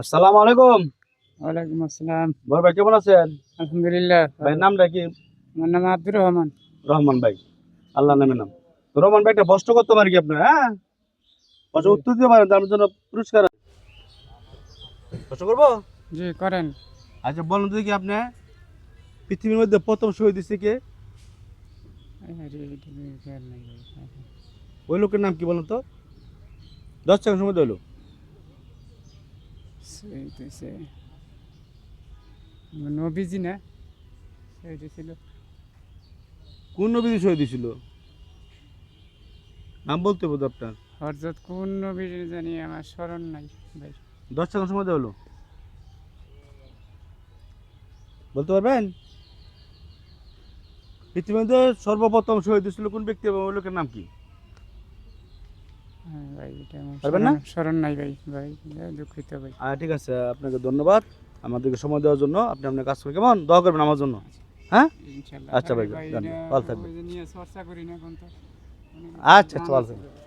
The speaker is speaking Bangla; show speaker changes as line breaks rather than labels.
আসসালামু আলাইকুম।
ওয়ালাইকুম আসসালাম।
বড় ভাই কেমন আছেন?
আলহামদুলিল্লাহ।
ভাই নামটা কি?
আমার নাম আব্দুর রহমান।
রহমান ভাই আল্লাহ নামে নাম। রহমান ভাই একটা প্রশ্ন করতে পারি কি আপনার হ্যাঁ? প্রশ্ন উত্তর দিতে পারেন তার জন্য পুরস্কার। প্রশ্ন করব?
জি করেন।
আচ্ছা বলুন তো কি আপনি পৃথিবীর মধ্যে প্রথম শহীদ দিচ্ছে কে। ওই লোকের নাম কি বলুন তো? দশ সেকেন্ড সময় হলো।
হয়েছে নবীজি না শহীদ ছিল
কোন নবী শহীদ দিছিল নাম বলতে বোধ আপনার।
হরজত কোন নবীর জানি আমার স্মরণ নাই ভাই।
দশ সেকেন্ড সময় হলো? বলতে পারবেন? মধ্যে সর্বপ্রথম শহীদ দিছিল কোন ব্যক্তি এবং ওই লোকের নাম কি
হ্যাঁ ভাই এটা আমার
পারবেন না?
স্মরণ- নাই ভাই ভাই দুঃখিত ভাই।
হ্যাঁ ঠিক আছে আপনাকে ধন্যবাদ। আমাদেরকে সময় দেওয়ার জন্য আপনি আপনার কাজ করে কেমন? দোয়া করবেন আমার জন্য। হ্যাঁ? আচ্ছা ভাই, ভালো থাকবেন। আচ্ছা আচ্ছা ভালো থাকবেন।